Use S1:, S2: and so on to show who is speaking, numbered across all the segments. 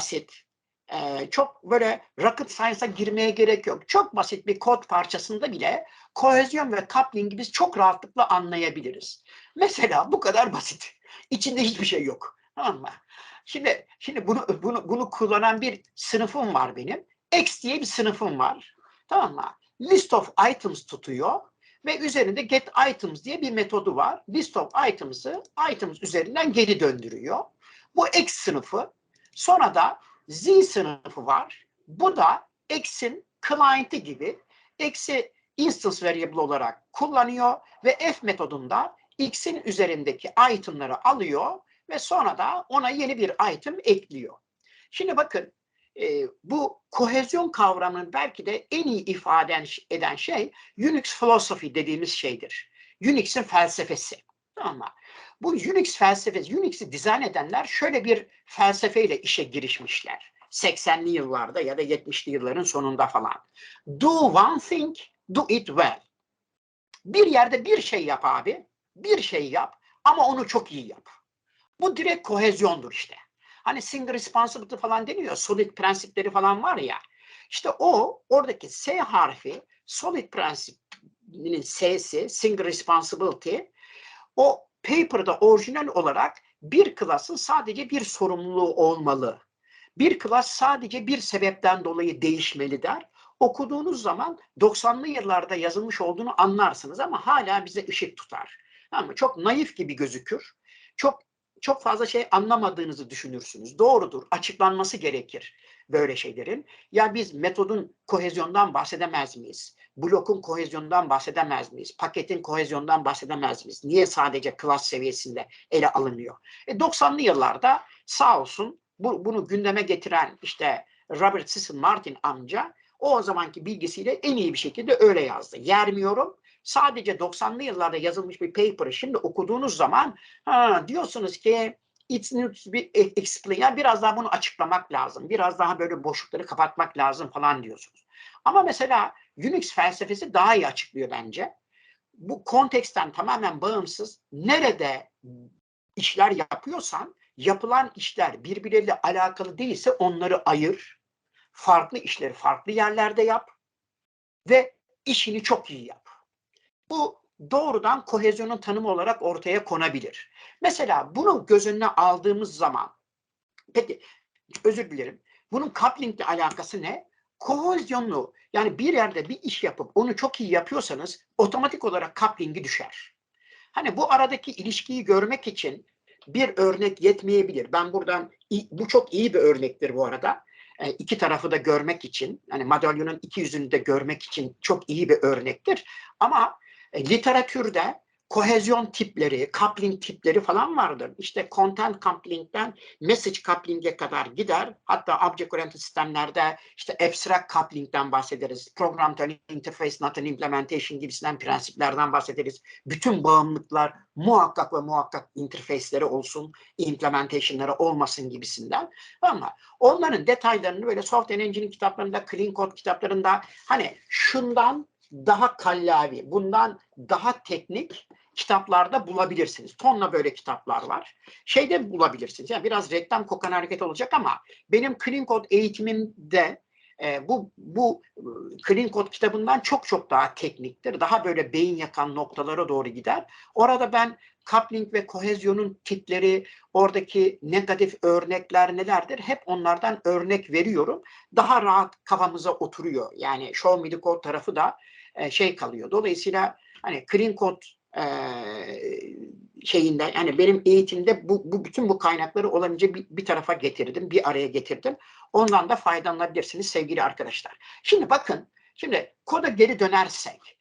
S1: basit. Ee, çok böyle rocket science'a girmeye gerek yok. Çok basit bir kod parçasında bile kohezyon ve coupling'i biz çok rahatlıkla anlayabiliriz. Mesela bu kadar basit. İçinde hiçbir şey yok. Tamam mı? Şimdi şimdi bunu bunu bunu kullanan bir sınıfım var benim. X diye bir sınıfım var. Tamam mı? List of items tutuyor ve üzerinde get items diye bir metodu var. List of items'ı items üzerinden geri döndürüyor. Bu X sınıfı. Sonra da Z sınıfı var. Bu da X'in client'i gibi X'i instance variable olarak kullanıyor ve F metodunda X'in üzerindeki itemları alıyor ve sonra da ona yeni bir item ekliyor. Şimdi bakın e, bu kohezyon kavramının belki de en iyi ifade eden şey Unix philosophy dediğimiz şeydir. Unix'in felsefesi. Tamam mı? Bu Unix felsefesi, Unix'i dizayn edenler şöyle bir felsefeyle işe girişmişler. 80'li yıllarda ya da 70'li yılların sonunda falan. Do one thing, do it well. Bir yerde bir şey yap abi, bir şey yap ama onu çok iyi yap. Bu direkt kohezyondur işte. Hani single responsibility falan deniyor, solid prensipleri falan var ya. İşte o oradaki S harfi solid prensibinin S'si, single responsibility o paper'da orijinal olarak bir klasın sadece bir sorumluluğu olmalı. Bir klas sadece bir sebepten dolayı değişmeli der. Okuduğunuz zaman 90'lı yıllarda yazılmış olduğunu anlarsınız ama hala bize ışık tutar. Ama çok naif gibi gözükür. Çok çok fazla şey anlamadığınızı düşünürsünüz. Doğrudur, açıklanması gerekir böyle şeylerin. Ya biz metodun kohezyondan bahsedemez miyiz? Blokun kohezyondan bahsedemez miyiz? Paketin kohezyondan bahsedemez miyiz? Niye sadece klas seviyesinde ele alınıyor? E 90'lı yıllarda sağ olsun bu, bunu gündeme getiren işte Robert Sisson Martin amca o zamanki bilgisiyle en iyi bir şekilde öyle yazdı. Yermiyorum. Sadece 90'lı yıllarda yazılmış bir paper'ı şimdi okuduğunuz zaman ha, diyorsunuz ki it's be explain. Yani biraz daha bunu açıklamak lazım. Biraz daha böyle boşlukları kapatmak lazım falan diyorsunuz. Ama mesela Unix felsefesi daha iyi açıklıyor bence. Bu konteksten tamamen bağımsız nerede işler yapıyorsan yapılan işler birbirleriyle alakalı değilse onları ayır. Farklı işleri farklı yerlerde yap ve işini çok iyi yap. Bu doğrudan kohezyonun tanımı olarak ortaya konabilir. Mesela bunu göz önüne aldığımız zaman peki özür dilerim. Bunun coupling ile alakası ne? Kohezyonlu yani bir yerde bir iş yapıp onu çok iyi yapıyorsanız otomatik olarak coupling'i düşer. Hani bu aradaki ilişkiyi görmek için bir örnek yetmeyebilir. Ben buradan bu çok iyi bir örnektir bu arada. E, iki tarafı da görmek için, yani madalyonun iki yüzünü de görmek için çok iyi bir örnektir. Ama e, literatürde kohezyon tipleri, coupling tipleri falan vardır. İşte content coupling'den message coupling'e kadar gider. Hatta object oriented sistemlerde işte abstract coupling'den bahsederiz. Program to interface, not an implementation gibisinden prensiplerden bahsederiz. Bütün bağımlılıklar muhakkak ve muhakkak interface'leri olsun, implementation'ları olmasın gibisinden. Ama onların detaylarını böyle software engineering kitaplarında, clean code kitaplarında hani şundan daha kallavi, bundan daha teknik kitaplarda bulabilirsiniz. Tonla böyle kitaplar var. Şeyde bulabilirsiniz. Yani biraz reklam kokan hareket olacak ama benim Clean Code eğitimimde e, bu bu e, Clean Code kitabından çok çok daha tekniktir. Daha böyle beyin yakan noktalara doğru gider. Orada ben coupling ve kohezyonun tipleri, oradaki negatif örnekler nelerdir? Hep onlardan örnek veriyorum. Daha rahat kafamıza oturuyor. Yani show me the code tarafı da e, şey kalıyor. Dolayısıyla hani clean code e, şeyinde yani benim eğitimde bu, bu bütün bu kaynakları olabilece bir, bir tarafa getirdim, bir araya getirdim. Ondan da faydalanabilirsiniz sevgili arkadaşlar. Şimdi bakın, şimdi koda geri dönersek.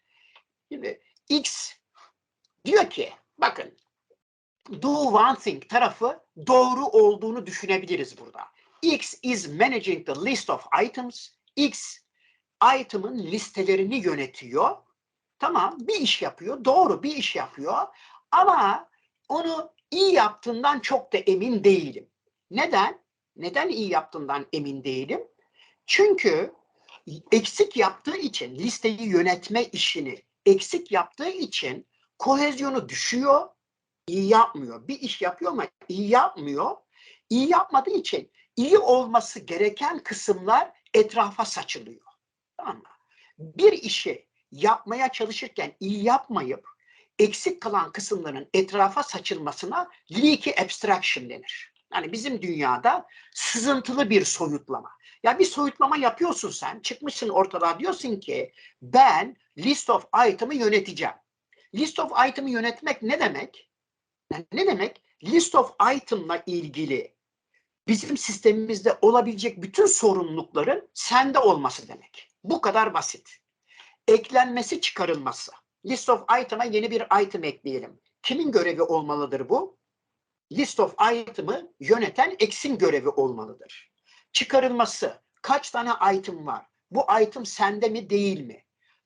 S1: Şimdi X diyor ki bakın do one thing tarafı doğru olduğunu düşünebiliriz burada. X is managing the list of items. X item'ın listelerini yönetiyor. Tamam bir iş yapıyor. Doğru bir iş yapıyor. Ama onu iyi yaptığından çok da emin değilim. Neden? Neden iyi yaptığından emin değilim? Çünkü eksik yaptığı için listeyi yönetme işini eksik yaptığı için kohezyonu düşüyor, iyi yapmıyor. Bir iş yapıyor ama iyi yapmıyor. İyi yapmadığı için iyi olması gereken kısımlar etrafa saçılıyor. Tamam mı? Bir işi yapmaya çalışırken iyi yapmayıp eksik kalan kısımların etrafa saçılmasına leaky abstraction denir. Yani bizim dünyada sızıntılı bir soyutlama. Ya bir soyutlama yapıyorsun sen, çıkmışsın ortalığa diyorsun ki ben list of item'ı yöneteceğim. List of item'ı yönetmek ne demek? Yani ne demek? List of item'la ilgili bizim sistemimizde olabilecek bütün sorumlulukların sende olması demek. Bu kadar basit. Eklenmesi, çıkarılması. List of item'a yeni bir item ekleyelim. Kimin görevi olmalıdır bu? List of item'ı yöneten X'in görevi olmalıdır. Çıkarılması. Kaç tane item var? Bu item sende mi değil mi?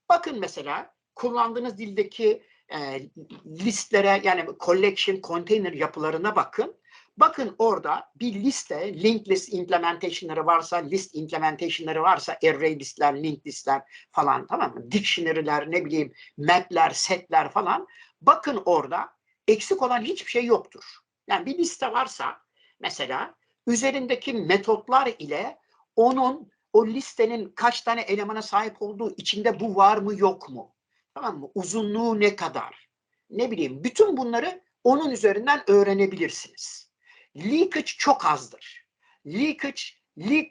S1: Bakın mesela kullandığınız dildeki e, listlere yani collection, container yapılarına bakın. Bakın orada bir liste, linked list implementation'ları varsa, list implementation'ları varsa, array listler, linked listler falan tamam mı? Dictionary'ler, ne bileyim map'ler, setler falan. Bakın orada eksik olan hiçbir şey yoktur. Yani bir liste varsa mesela üzerindeki metotlar ile onun o listenin kaç tane elemana sahip olduğu içinde bu var mı yok mu? Tamam mı? Uzunluğu ne kadar? Ne bileyim bütün bunları onun üzerinden öğrenebilirsiniz. Leakage çok azdır. Leakage, leak,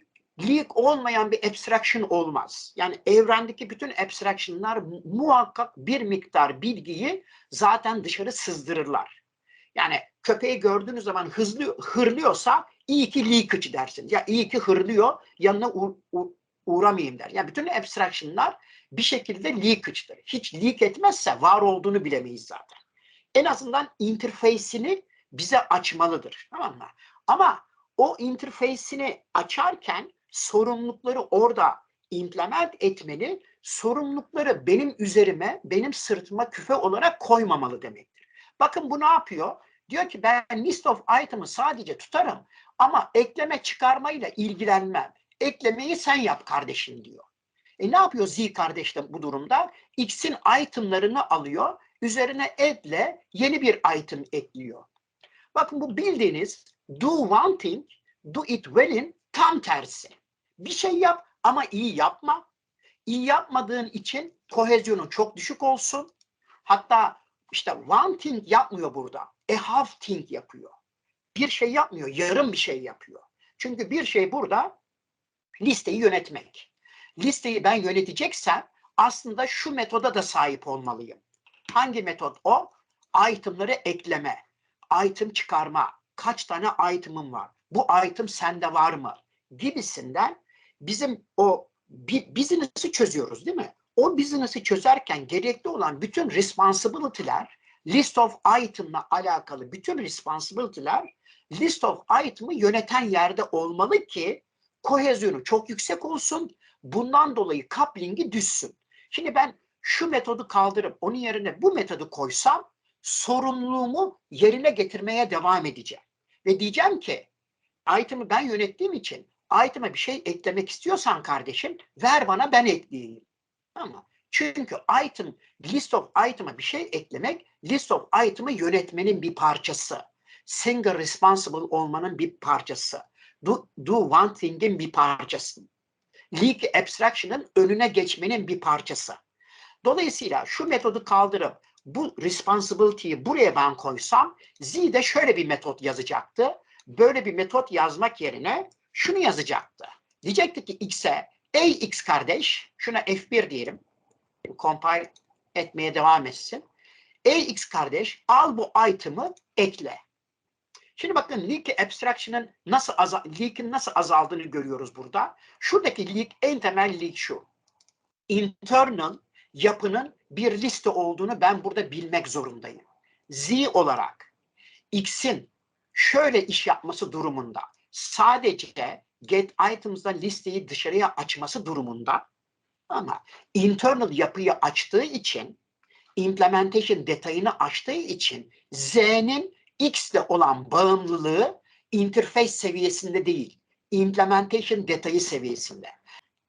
S1: leak olmayan bir abstraction olmaz. Yani evrendeki bütün abstractionlar muhakkak bir miktar bilgiyi zaten dışarı sızdırırlar. Yani köpeği gördüğünüz zaman hızlı hırlıyorsa iyi ki leakage dersin. Ya iyi ki hırlıyor yanına uğramayayım der. Yani bütün abstractionlar bir şekilde leakage'dır. Hiç leak etmezse var olduğunu bilemeyiz zaten. En azından interface'ini bize açmalıdır. Tamam mı? Ama o interface'ini açarken sorumlulukları orada implement etmeli, sorumlulukları benim üzerime, benim sırtıma küfe olarak koymamalı demektir. Bakın bu ne yapıyor? Diyor ki ben list of item'ı sadece tutarım ama ekleme çıkarmayla ilgilenmem. Eklemeyi sen yap kardeşim diyor. E ne yapıyor Z kardeş de bu durumda? X'in itemlarını alıyor, üzerine add'le yeni bir item ekliyor. Bakın bu bildiğiniz do one thing, do it well'in tam tersi. Bir şey yap ama iyi yapma. İyi yapmadığın için kohezyonun çok düşük olsun. Hatta işte one thing yapmıyor burada. A half thing yapıyor. Bir şey yapmıyor, yarım bir şey yapıyor. Çünkü bir şey burada listeyi yönetmek. Listeyi ben yöneteceksem aslında şu metoda da sahip olmalıyım. Hangi metot o? Itemları ekleme item çıkarma, kaç tane item'ım var, bu item sende var mı gibisinden bizim o business'ı çözüyoruz değil mi? O business'ı çözerken gerekli olan bütün responsibility'ler, list of item'la alakalı bütün responsibility'ler list of item'ı yöneten yerde olmalı ki kohezyonu çok yüksek olsun. Bundan dolayı coupling'i düşsün. Şimdi ben şu metodu kaldırıp onun yerine bu metodu koysam sorumluluğumu yerine getirmeye devam edeceğim. Ve diyeceğim ki item'ı ben yönettiğim için item'a bir şey eklemek istiyorsan kardeşim ver bana ben ekleyeyim. Ama çünkü item, list of item'a bir şey eklemek list of item'ı yönetmenin bir parçası. Single responsible olmanın bir parçası. Do, do one thing'in bir parçası. Leak abstraction'ın önüne geçmenin bir parçası. Dolayısıyla şu metodu kaldırıp bu responsibility'yi buraya ben koysam Z de şöyle bir metot yazacaktı. Böyle bir metot yazmak yerine şunu yazacaktı. Diyecekti ki X'e ey X kardeş şuna F1 diyelim. Compile etmeye devam etsin. Ey X kardeş al bu item'ı ekle. Şimdi bakın leak abstraction'ın nasıl azal leak'in nasıl azaldığını görüyoruz burada. Şuradaki leak en temel leak şu. Internal yapının bir liste olduğunu ben burada bilmek zorundayım. Z olarak X'in şöyle iş yapması durumunda sadece get items'dan listeyi dışarıya açması durumunda ama internal yapıyı açtığı için implementation detayını açtığı için Z'nin X olan bağımlılığı interface seviyesinde değil, implementation detayı seviyesinde.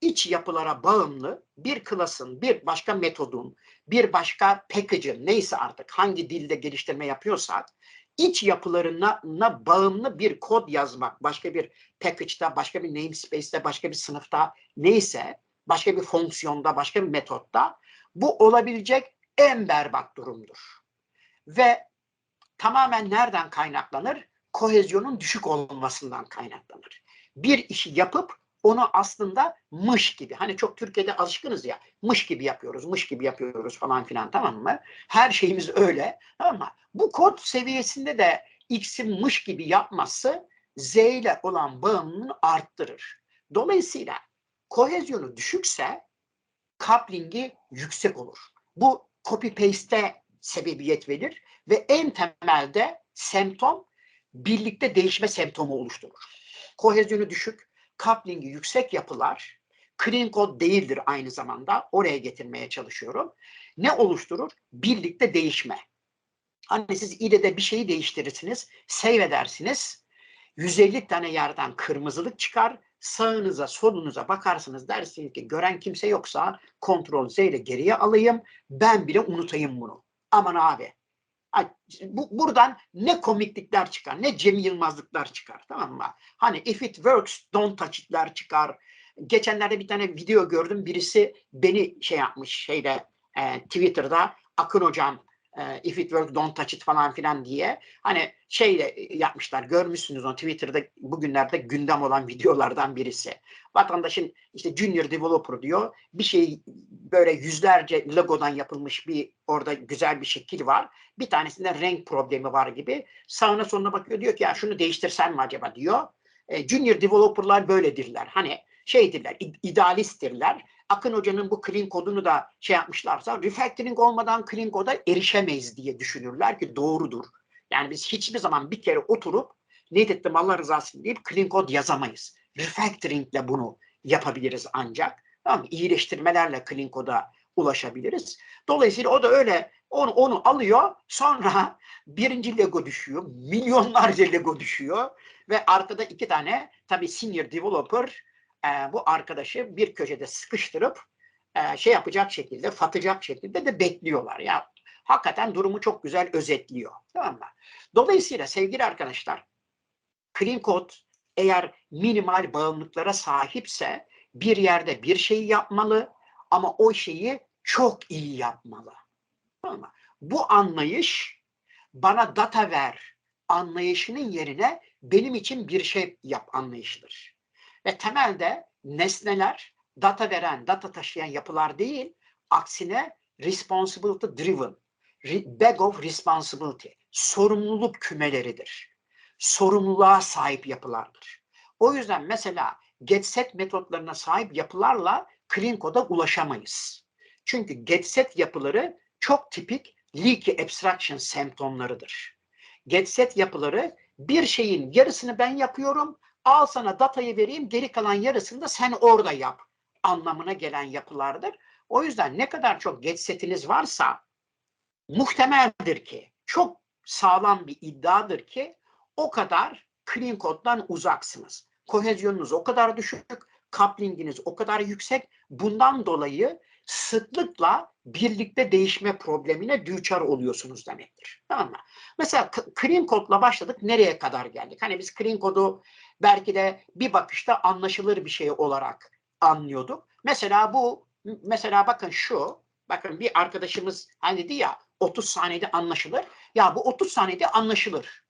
S1: İç yapılara bağımlı bir klasın, bir başka metodun, bir başka package'ın neyse artık hangi dilde geliştirme yapıyorsak iç yapılarına na bağımlı bir kod yazmak başka bir package'da, başka bir namespace'te, başka bir sınıfta neyse başka bir fonksiyonda, başka bir metotta bu olabilecek en berbat durumdur. Ve tamamen nereden kaynaklanır? Kohezyonun düşük olmasından kaynaklanır. Bir işi yapıp onu aslında mış gibi hani çok Türkiye'de alışkınız ya mış gibi yapıyoruz mış gibi yapıyoruz falan filan tamam mı? Her şeyimiz öyle ama bu kod seviyesinde de X'in mış gibi yapması Z ile olan bağımlılığını arttırır. Dolayısıyla kohezyonu düşükse coupling'i yüksek olur. Bu copy paste'e sebebiyet verir ve en temelde semptom birlikte değişme semptomu oluşturur. Kohezyonu düşük, coupling'i yüksek yapılar clean code değildir aynı zamanda. Oraya getirmeye çalışıyorum. Ne oluşturur? Birlikte değişme. Hani siz IDE'de bir şeyi değiştirirsiniz, save edersiniz. 150 tane yerden kırmızılık çıkar. Sağınıza, solunuza bakarsınız dersiniz ki gören kimse yoksa kontrol Z ile geriye alayım. Ben bile unutayım bunu. Aman abi. Bu, buradan ne komiklikler çıkar, ne Cem Yılmazlıklar çıkar. Tamam mı? Hani if it works, don't touch it'ler çıkar. Geçenlerde bir tane video gördüm. Birisi beni şey yapmış şeyde e, Twitter'da Akın hocam e, if it works don't touch it falan filan diye hani şeyle yapmışlar görmüşsünüz onu Twitter'da bugünlerde gündem olan videolardan birisi. Vatandaşın işte junior developer diyor bir şey böyle yüzlerce logodan yapılmış bir orada güzel bir şekil var. Bir tanesinde renk problemi var gibi. Sağına sonuna bakıyor diyor ki ya şunu değiştirsen mi acaba diyor. E, junior developerlar böyledirler. Hani şeydirler, idealisttirler. Akın Hoca'nın bu clean kodunu da şey yapmışlarsa refactoring olmadan clean koda erişemeyiz diye düşünürler ki doğrudur. Yani biz hiçbir zaman bir kere oturup ne ettim Allah rızası deyip clean kod yazamayız. Refactoring ile bunu yapabiliriz ancak. Tamam, iyileştirmelerle clean koda ulaşabiliriz. Dolayısıyla o da öyle onu, onu alıyor sonra birinci Lego düşüyor. Milyonlarca Lego düşüyor. Ve arkada iki tane tabii senior developer e, bu arkadaşı bir köşede sıkıştırıp e, şey yapacak şekilde, fatacak şekilde de bekliyorlar. Ya hakikaten durumu çok güzel özetliyor. Tamam mı? Dolayısıyla sevgili arkadaşlar, clean code eğer minimal bağımlılıklara sahipse bir yerde bir şeyi yapmalı ama o şeyi çok iyi yapmalı. Tamam? Bu anlayış bana data ver anlayışının yerine benim için bir şey yap anlayışıdır. Ve temelde nesneler data veren, data taşıyan yapılar değil, aksine responsibility driven, bag of responsibility, sorumluluk kümeleridir. Sorumluluğa sahip yapılardır. O yüzden mesela get set metotlarına sahip yapılarla clean code'a ulaşamayız. Çünkü get set yapıları çok tipik leaky abstraction semptomlarıdır. Get set yapıları bir şeyin yarısını ben yapıyorum, al sana datayı vereyim geri kalan yarısını da sen orada yap anlamına gelen yapılardır. O yüzden ne kadar çok get setiniz varsa muhtemeldir ki çok sağlam bir iddiadır ki o kadar clean code'dan uzaksınız. Kohezyonunuz o kadar düşük, couplinginiz o kadar yüksek. Bundan dolayı sıklıkla birlikte değişme problemine düçar oluyorsunuz demektir. Tamam mı? Mesela clean code'la başladık. Nereye kadar geldik? Hani biz clean code'u belki de bir bakışta anlaşılır bir şey olarak anlıyorduk. Mesela bu mesela bakın şu bakın bir arkadaşımız hani dedi ya 30 saniyede anlaşılır. Ya bu 30 saniyede anlaşılır.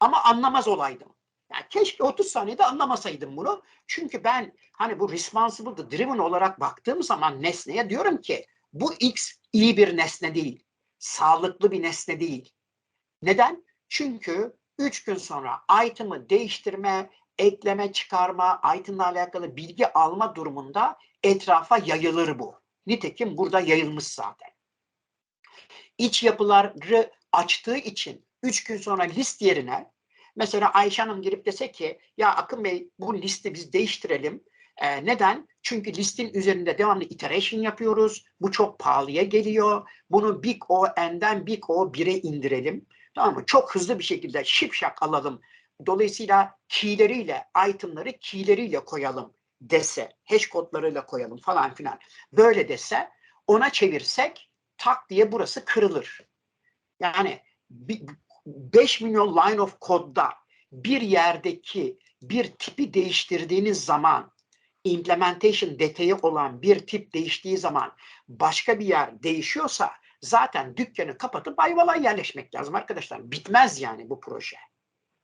S1: Ama anlamaz olaydım. Yani keşke 30 saniyede anlamasaydım bunu. Çünkü ben hani bu responsible driven olarak baktığım zaman nesneye diyorum ki bu X iyi bir nesne değil. Sağlıklı bir nesne değil. Neden? Çünkü 3 gün sonra item'ı değiştirme, ekleme, çıkarma, item'la alakalı bilgi alma durumunda etrafa yayılır bu. Nitekim burada yayılmış zaten. İç yapıları açtığı için 3 gün sonra list yerine mesela Ayşe Hanım girip dese ki ya Akın Bey bu listi biz değiştirelim. Ee, neden? Çünkü listin üzerinde devamlı iteration yapıyoruz. Bu çok pahalıya geliyor. Bunu Big O N'den Big O 1'e indirelim. Tamam mı? Çok hızlı bir şekilde şipşak alalım Dolayısıyla keyleriyle, itemları keyleriyle koyalım dese, hash kodlarıyla koyalım falan filan. Böyle dese ona çevirsek tak diye burası kırılır. Yani 5 milyon line of code'da bir yerdeki bir tipi değiştirdiğiniz zaman implementation detayı olan bir tip değiştiği zaman başka bir yer değişiyorsa zaten dükkanı kapatıp Ayvalık'a yerleşmek lazım arkadaşlar. Bitmez yani bu proje.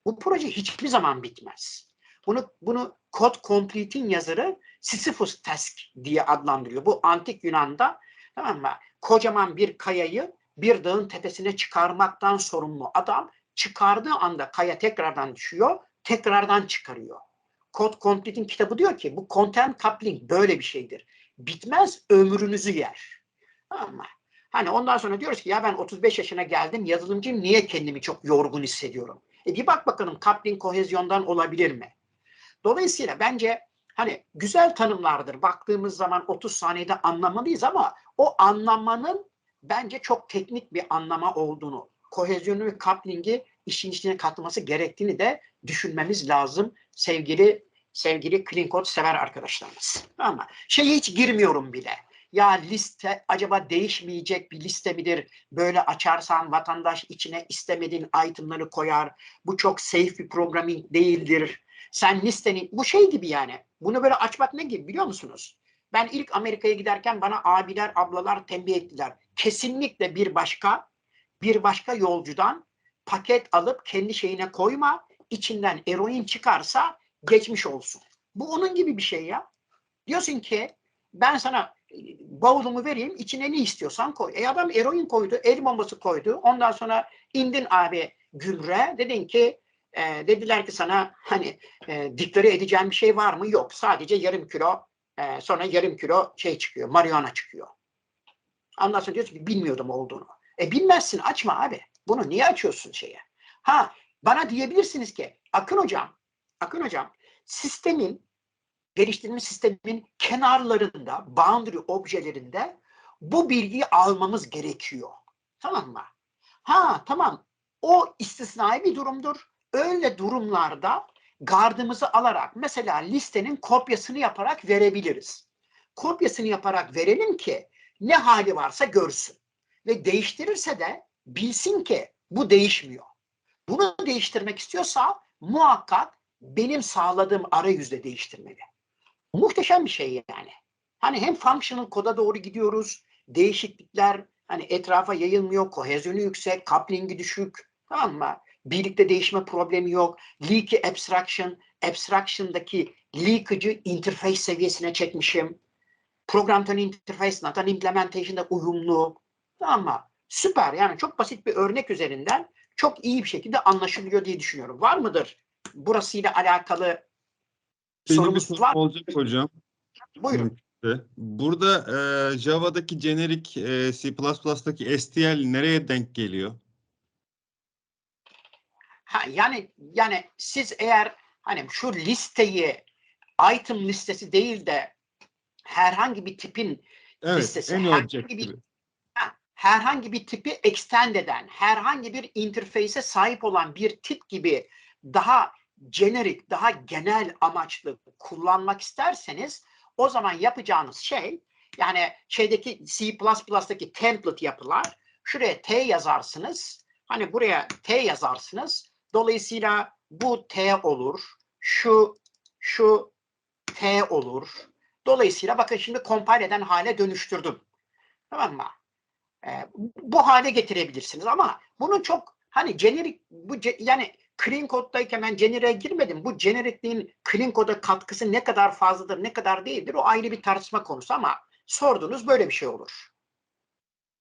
S1: Bu proje hiçbir zaman bitmez. Bunu bunu Code Complete'in yazarı Sisyphus Task diye adlandırıyor. Bu antik Yunan'da tamam mı? Kocaman bir kayayı bir dağın tepesine çıkarmaktan sorumlu adam çıkardığı anda kaya tekrardan düşüyor, tekrardan çıkarıyor. Code Complete'in kitabı diyor ki bu content coupling böyle bir şeydir. Bitmez ömrünüzü yer. Ama hani ondan sonra diyoruz ki ya ben 35 yaşına geldim yazılımcıyım niye kendimi çok yorgun hissediyorum? E bir bak bakalım coupling kohezyondan olabilir mi? Dolayısıyla bence hani güzel tanımlardır. Baktığımız zaman 30 saniyede anlamalıyız ama o anlamanın bence çok teknik bir anlama olduğunu, kohezyonu ve coupling'i işin içine katılması gerektiğini de düşünmemiz lazım sevgili sevgili code sever arkadaşlarımız. Ama şeye hiç girmiyorum bile. Ya liste acaba değişmeyecek bir liste midir? Böyle açarsan vatandaş içine istemediğin itemları koyar. Bu çok safe bir programming değildir. Sen listenin bu şey gibi yani. Bunu böyle açmak ne gibi biliyor musunuz? Ben ilk Amerika'ya giderken bana abiler, ablalar tembih ettiler. Kesinlikle bir başka bir başka yolcudan paket alıp kendi şeyine koyma. İçinden eroin çıkarsa geçmiş olsun. Bu onun gibi bir şey ya. Diyorsun ki ben sana e, bavulumu vereyim içine ne istiyorsan koy. E adam eroin koydu, el bombası koydu. Ondan sonra indin abi gümre dedin ki e, dediler ki sana hani e, diklere edeceğim bir şey var mı? Yok. Sadece yarım kilo e, sonra yarım kilo şey çıkıyor. Marihuana çıkıyor. Ondan sonra diyorsun ki bilmiyordum olduğunu. E bilmezsin açma abi. Bunu niye açıyorsun şeye? Ha bana diyebilirsiniz ki Akın hocam Akın hocam sistemin geliştirilmiş sistemin kenarlarında boundary objelerinde bu bilgiyi almamız gerekiyor. Tamam mı? Ha tamam o istisnai bir durumdur. Öyle durumlarda gardımızı alarak mesela listenin kopyasını yaparak verebiliriz. Kopyasını yaparak verelim ki ne hali varsa görsün. Ve değiştirirse de bilsin ki bu değişmiyor. Bunu değiştirmek istiyorsa muhakkak benim sağladığım arayüzde değiştirmeli. Muhteşem bir şey yani. Hani hem functional koda doğru gidiyoruz, değişiklikler hani etrafa yayılmıyor, kohezyonu yüksek, coupling'i düşük, tamam mı? Birlikte değişme problemi yok. Leaky abstraction, abstraction'daki leakage'ı interface seviyesine çekmişim. Program to interface, Nathan implementation'da uyumlu. Mı? Süper yani çok basit bir örnek üzerinden çok iyi bir şekilde anlaşılıyor diye düşünüyorum. Var mıdır burasıyla alakalı
S2: Benim
S1: sorumuz
S2: sorum
S1: var?
S2: olacak hocam.
S1: Buyurun.
S2: Burada e, Java'daki jenerik e, C++'daki STL nereye denk geliyor?
S1: Ha, yani yani siz eğer hani şu listeyi item listesi değil de herhangi bir tipin
S2: Evet,
S1: Listesi, herhangi bir- ha, herhangi bir tipi extend eden, herhangi bir interface'e sahip olan bir tip gibi daha generic, daha genel amaçlı kullanmak isterseniz o zaman yapacağınız şey yani şeydeki C++'daki template yapılar şuraya T yazarsınız. Hani buraya T yazarsınız. Dolayısıyla bu T olur. Şu şu T olur. Dolayısıyla bakın şimdi compile eden hale dönüştürdüm. Tamam mı? Ee, bu hale getirebilirsiniz ama bunun çok hani generic bu ce- yani clean code'dayken ben generic'e girmedim. Bu generic'liğin clean code'a katkısı ne kadar fazladır, ne kadar değildir o ayrı bir tartışma konusu ama sordunuz böyle bir şey olur.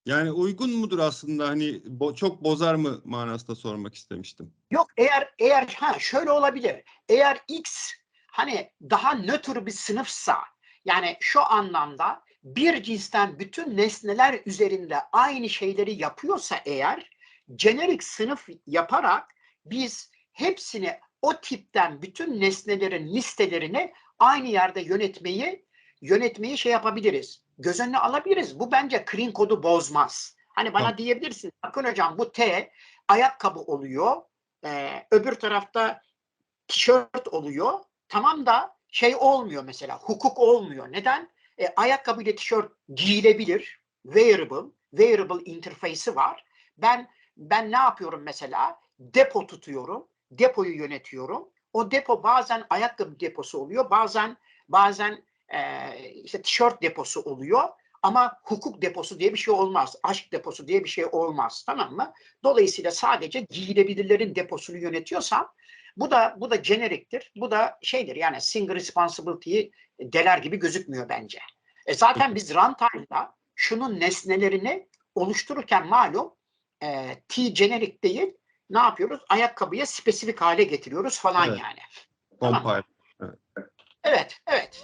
S2: Yani uygun mudur aslında hani bo- çok bozar mı manasında sormak istemiştim.
S1: Yok eğer eğer ha şöyle olabilir. Eğer X hani daha nötr bir sınıfsa yani şu anlamda bir cinsten bütün nesneler üzerinde aynı şeyleri yapıyorsa eğer jenerik sınıf yaparak biz hepsini o tipten bütün nesnelerin listelerini aynı yerde yönetmeyi yönetmeyi şey yapabiliriz. Göz önüne alabiliriz. Bu bence clean kodu bozmaz. Hani bana
S2: Tamam.
S1: diyebilirsin. Bakın hocam bu T ayakkabı oluyor. Ee, öbür tarafta tişört oluyor. Tamam da şey olmuyor mesela. Hukuk olmuyor. Neden? E, ayakkabı ile tişört giyilebilir. Wearable, wearable interface'i var. Ben ben ne yapıyorum mesela? Depo tutuyorum. Depoyu yönetiyorum. O depo bazen ayakkabı deposu oluyor. Bazen bazen e, işte tişört deposu oluyor. Ama hukuk deposu diye bir şey olmaz. Aşk deposu diye bir şey olmaz. Tamam mı? Dolayısıyla sadece giyilebilirlerin deposunu yönetiyorsam bu da bu da generiktir. Bu da şeydir yani single responsibility'yi deler gibi gözükmüyor bence. E zaten biz runtime'da şunun nesnelerini oluştururken malum e, T generic değil ne yapıyoruz? Ayakkabıya spesifik hale getiriyoruz falan
S2: Evet.
S1: yani. Tamam.
S2: Compile.
S1: Evet, evet.